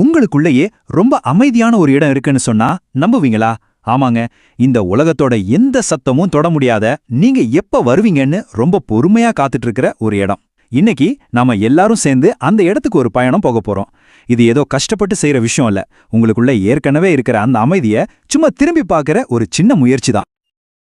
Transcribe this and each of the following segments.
உங்களுக்குள்ளேயே ரொம்ப அமைதியான ஒரு இடம் இருக்குன்னு சொன்னா நம்புவீங்களா? ஆமாங்க. இந்த உலகத்தோட எந்த சத்தமும் தொட முடியாத நீங்க எப்ப வருவீங்கன்னு ரொம்ப பொறுமையா காத்துட்டு இருக்கிற ஒரு இடம். இன்னைக்கு நாம எல்லாரும் சேர்ந்து அந்த இடத்துக்கு ஒரு பயணம் போக போறோம். இது ஏதோ கஷ்டப்பட்டு செய்யற விஷயம் இல்ல. உங்களுக்குள்ள ஏற்கனவே இருக்கிற அந்த அமைதிய சும்மா திரும்பி பார்க்கிற ஒரு சின்ன முயற்சி தான்.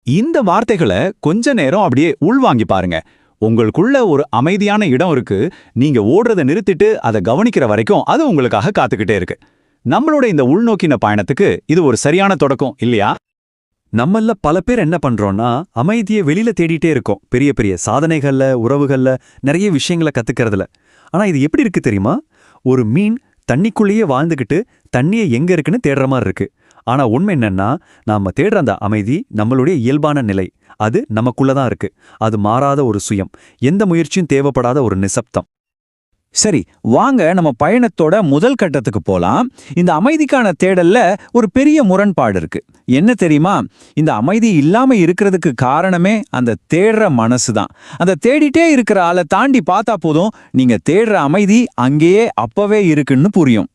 இந்த வார்த்தைகளை கொஞ்ச நேரம் அப்படியே உள்வாங்கி பாருங்க. உங்களுக்குள்ள ஒரு அமைதியான இடம் இருக்கு. நீங்க ஓடுறத நிறுத்திட்டு அதை கவனிக்கிற வரைக்கும் அது உங்களுக்காக காத்துக்கிட்டே இருக்கு. நம்மளோட இந்த உள்நோக்கின பயணத்துக்கு இது ஒரு சரியான தொடக்கம் இல்லையா? நம்மள பல பேர் என்ன பண்றோம்னா அமைதியை வெளியில தேடிட்டே இருக்கோம். பெரிய பெரிய சாதனைகள்ல உறவுகள்ல நிறைய விஷயங்களை கத்துக்கிறதுல. ஆனா இது எப்படி இருக்கு தெரியுமா? ஒரு மீன் தண்ணிக்குள்ளேயே வாழ்ந்துகிட்டு தண்ணியை எங்க இருக்குன்னு தேடுற மாதிரி இருக்கு. ஆனா உண்மை என்னன்னா நாம தேடுற அந்த அமைதி நம்மளுடைய இயல்பான நிலை. அது நமக்குள்ள தான் இருக்கு. அது மாறாத ஒரு சுயம். எந்த முயற்சியும் தேவைப்படாத ஒரு நிசப்தம். சரி வாங்க நம்ம பயணத்தோட முதல் கட்டத்துக்கு போலாம். இந்த அமைதிக்கான தேடல்ல ஒரு பெரிய முரண்பாடு இருக்கு. என்ன தெரியுமா? இந்த அமைதி இல்லாம இருக்கிறதுக்கு காரணமே அந்த தேடுற மனசு தான் அந்த தேடிட்டே இருக்கிற ஆளை தாண்டி பார்த்தா போதும் நீங்க தேடுற அமைதி அங்கேயே அப்பவே இருக்குன்னு புரியும்.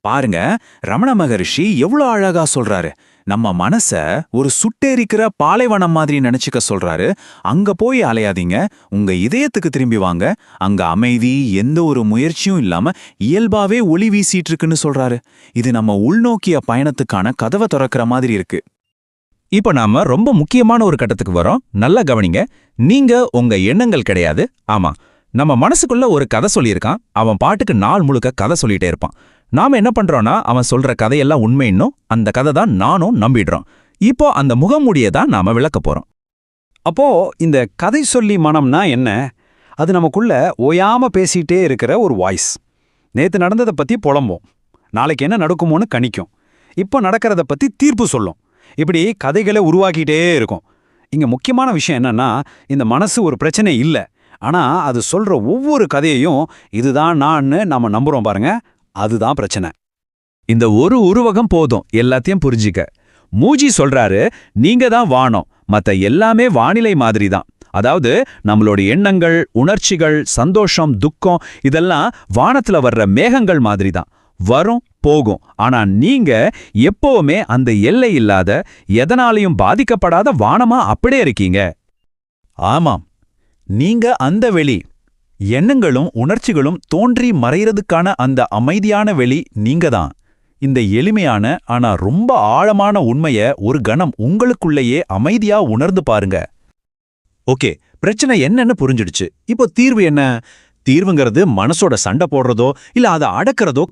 பாருங்க ரமண மகரிஷி எவ்வளவு அழகா சொல்றாரு. நம்ம மனச ஒரு சுட்டேரிக்கிற பாலைவனம் மாதிரி நினைச்சுக்க சொல்றாரு. அங்க போய் அலையாதீங்க உங்க இதயத்துக்கு திரும்பி வாங்க. அங்க அமைதி எந்த ஒரு முயற்சியும் இல்லாம இயல்பாவே ஒளி வீசிட்டு இருக்குன்னு சொல்றாரு. இது நம்ம உள்நோக்கிய பயணத்துக்கான கதவை திறக்கிற மாதிரி இருக்கு. இப்ப நாம ரொம்ப முக்கியமான ஒரு கட்டத்துக்கு வரோம். நல்லா கவனிங்க நீங்க உங்க எண்ணங்கள் கிடையாது. ஆமா நம்ம மனசுக்குள்ள ஒரு கதை சொல்லியிருக்கான். அவன் பாட்டுக்கு நாள் முழுக்க கதை சொல்லிட்டே இருப்பான். நாம என்ன பண்றோம்னா அவன் சொல்ற கதையெல்லாம் உண்மைன்னும் அந்த கதை தான் நானும் நம்பிடுறோம். இப்போ அந்த முகமூடியை தான் நாம விளக்க போறோம். அப்போ இந்த கதை சொல்லி மனம்னா என்ன? அது நமக்குள்ள ஓயாம பேசிட்டே இருக்கிற ஒரு வாய்ஸ் நேத்து நடந்ததை பத்தி புலம்போம் நாளைக்கு என்ன நடக்குமோன்னு கணிக்கும். இப்போ நடக்கிறத பத்தி தீர்ப்பு சொல்லும். இப்படி கதைகளை உருவாக்கிட்டே இருக்கும். இங்க முக்கியமான விஷயம் என்னன்னா இந்த மனசு ஒரு பிரச்சனை இல்லை. ஆனா அது சொல்ற ஒவ்வொரு கதையையும் இதுதான் நான்னு நாம நம்புறோம் பாருங்க. அதுதான் பிரச்சனை. இந்த ஒரு உருவகம் போதும் எல்லாத்தையும் புரிஞ்சிக்க. மூஜி சொல்றாரு நீங்க தான் வானம். மத்த எல்லாமே வானிலை மாதிரி தான் அதாவது நம்மளோட எண்ணங்கள் உணர்ச்சிகள் சந்தோஷம் துக்கம் இதெல்லாம் வானத்துல வர்ற மேகங்கள் மாதிரி தான் வரும் போகும். ஆனா நீங்க எப்பவுமே அந்த எல்லை இல்லாத எதனாலையும் பாதிக்கப்படாத வானமா அப்படியே இருக்கீங்க. ஆமாம். நீங்க அந்த வெளி எண்ணங்களும் உணர்ச்சிகளும் தோன்றி மறையறதுக்கான அந்த அமைதியான வெளி நீங்க தான் இந்த எளிமையான ஆனா ரொம்ப ஆழமான உண்மைய ஒரு கணம் உங்களுக்குள்ளேயே அமைதியா உணர்ந்து பாருங்க. ஓகே பிரச்சனை என்னன்னு புரிஞ்சிடுச்சு. இப்போ தீர்வு என்ன? தீர்வுங்கிறது மனசோட சண்டை போடுறதோ இல்ல அதை அடக்கிறதோ